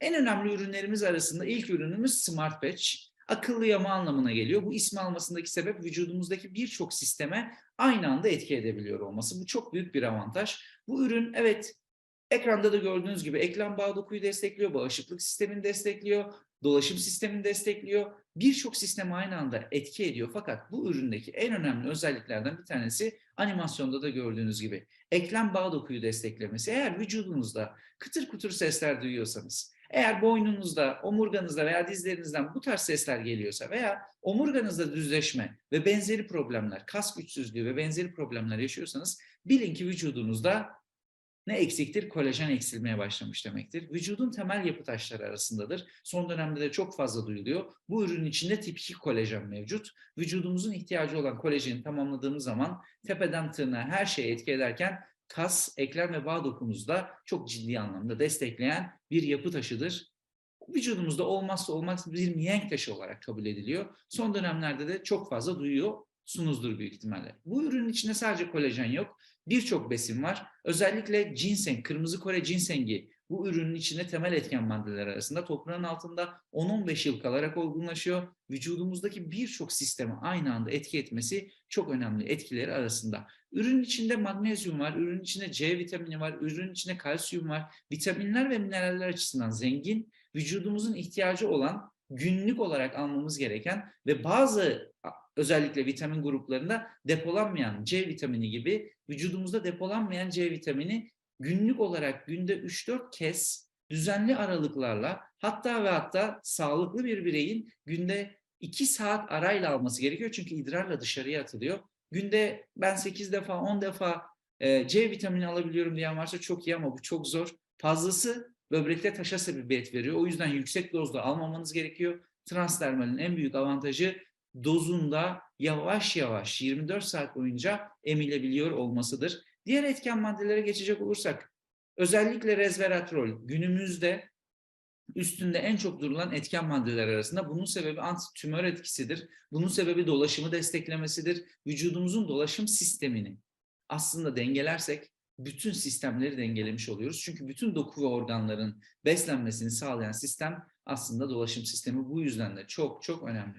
En önemli ürünlerimiz arasında ilk ürünümüz Smart Patch. Akıllı yama anlamına geliyor. Bu ismi almasındaki sebep vücudumuzdaki birçok sisteme aynı anda etki edebiliyor olması. Bu çok büyük bir avantaj. Bu ürün evet ekranda da gördüğünüz gibi eklem bağ dokuyu destekliyor, bağışıklık sistemini destekliyor, dolaşım sistemini destekliyor. Birçok sisteme aynı anda etki ediyor. Fakat bu üründeki en önemli özelliklerden bir tanesi animasyonda da gördüğünüz gibi eklem bağ dokuyu desteklemesi. Eğer vücudunuzda kıtır kutur sesler duyuyorsanız, eğer boynunuzda, omurganızda veya dizlerinizden bu tarz sesler geliyorsa veya omurganızda düzleşme ve benzeri problemler, kas güçsüzlüğü ve benzeri problemler yaşıyorsanız bilin ki vücudunuzda ne eksiktir? Kolajen eksilmeye başlamış demektir. Vücudun temel yapı taşları arasındadır. Son dönemde de çok fazla duyuluyor. Bu ürünün içinde tip 2 kolajen mevcut. Vücudumuzun ihtiyacı olan kolajeni tamamladığımız zaman tepeden tırnağa her şeye etki ederken kas, eklem ve bağ dokumuzda çok ciddi anlamda destekleyen bir yapı taşıdır. Vücudumuzda olmazsa olmaz bir mihenk taşı olarak kabul ediliyor. Son dönemlerde de çok fazla duyuyorsunuzdur büyük ihtimalle. Bu ürünün içinde sadece kolajen yok. Birçok besin var. Özellikle ginseng, kırmızı Kore ginsengi bu ürünün içinde temel etken maddeler arasında toprağın altında 10-15 yıl kalarak olgunlaşıyor. Vücudumuzdaki birçok sisteme aynı anda etki etmesi çok önemli etkileri arasında. Ürünün içinde magnezyum var, ürünün içinde C vitamini var, ürünün içinde kalsiyum var. Vitaminler ve mineraller açısından zengin, vücudumuzun ihtiyacı olan günlük olarak almamız gereken ve bazı özellikle vitamin gruplarında depolanmayan C vitamini gibi vücudumuzda depolanmayan C vitamini günlük olarak günde 3-4 kez düzenli aralıklarla hatta ve hatta sağlıklı bir bireyin günde 2 saat arayla alması gerekiyor. Çünkü idrarla dışarıya atılıyor. Günde ben 8 defa 10 defa e, C vitamini alabiliyorum diyen varsa çok iyi ama bu çok zor. Fazlası böbrekte taşa sebebiyet veriyor. O yüzden yüksek dozda almamanız gerekiyor. Transdermalin en büyük avantajı dozunda yavaş yavaş 24 saat boyunca emilebiliyor olmasıdır. Diğer etken maddelere geçecek olursak özellikle resveratrol günümüzde üstünde en çok durulan etken maddeler arasında. Bunun sebebi antitümör etkisidir. Bunun sebebi dolaşımı desteklemesidir. Vücudumuzun dolaşım sistemini aslında dengelersek bütün sistemleri dengelemiş oluyoruz. Çünkü bütün doku ve organların beslenmesini sağlayan sistem aslında dolaşım sistemi. Bu yüzden de çok çok önemli.